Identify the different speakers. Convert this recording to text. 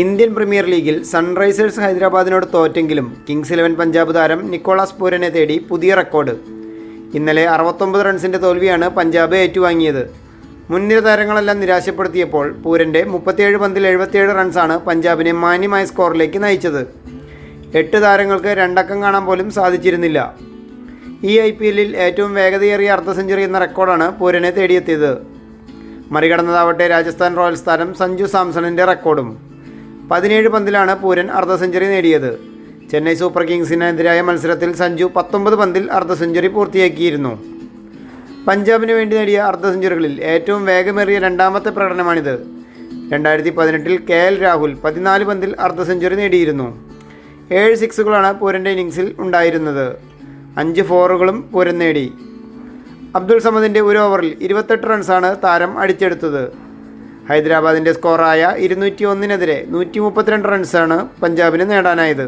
Speaker 1: Indian premier ലീഗിൽ Sunrisers ഹൈദരാബാദിനോട് തോറ്റെങ്കിലും കിങ്സ് ഇലവൻ പഞ്ചാബ് താരം നിക്കോളാസ് പൂരനെ തേടി പുതിയ റെക്കോർഡ്. ഇന്നലെ അറുപത്തൊമ്പത് റൺസിന്റെ തോൽവിയാണ് പഞ്ചാബ് ഏറ്റുവാങ്ങിയത്. മുൻനിര താരങ്ങളെല്ലാം നിരാശപ്പെടുത്തിയപ്പോൾ പൂരന്റെ മുപ്പത്തിയേഴ് പന്തിൽ എഴുപത്തിയേഴ് റൺസാണ് പഞ്ചാബിനെ മാന്യമായ സ്കോറിലേക്ക് നയിച്ചത്. എട്ട് താരങ്ങൾക്ക് രണ്ടക്കം കാണാൻ പോലും സാധിച്ചിരുന്നില്ല. ഈ ഐ പി എല്ലിൽ ഏറ്റവും വേഗതയേറിയ അർദ്ധ സെഞ്ചുറി എന്ന റെക്കോർഡാണ് പൂരനെ തേടിയെത്തിയത്. മറികടന്നതാവട്ടെ രാജസ്ഥാൻ റോയൽസ് താരം സഞ്ജു സാംസണിന്റെ റെക്കോർഡും. പതിനേഴ് പന്തിലാണ് പൂരൻ അർദ്ധ സെഞ്ചുറി നേടിയത്. ചെന്നൈ സൂപ്പർ കിങ്സിനെതിരായ മത്സരത്തിൽ സഞ്ജു പത്തൊമ്പത് പന്തിൽ അർദ്ധ സെഞ്ചുറി പൂർത്തിയാക്കിയിരുന്നു. പഞ്ചാബിന് വേണ്ടി നേടിയ അർദ്ധ സെഞ്ചുറികളിൽ ഏറ്റവും വേഗമേറിയ രണ്ടാമത്തെ പ്രകടനമാണിത്. രണ്ടായിരത്തി പതിനെട്ടിൽ കെ എൽ രാഹുൽ പതിനാല് പന്തിൽ അർദ്ധ സെഞ്ചുറി നേടിയിരുന്നു. ഏഴ് സിക്സുകളാണ് പൂരന്റെ ഇന്നിങ്സിൽ ഉണ്ടായിരുന്നത്. അഞ്ച് ഫോറുകളും പൂരൻ നേടി. അബ്ദുൾ സമദിന്റെ ഒരു ഓവറിൽ ഇരുപത്തെട്ട് റൺസാണ് താരം അടിച്ചെടുത്തത്. ഹൈദരാബാദിന്റെ സ്കോറായ ഇരുന്നൂറ്റി ഒന്നിനെതിരെ നൂറ്റി മുപ്പത്തിരണ്ട് റൺസാണ് പഞ്ചാബിന് നേടാനായത്.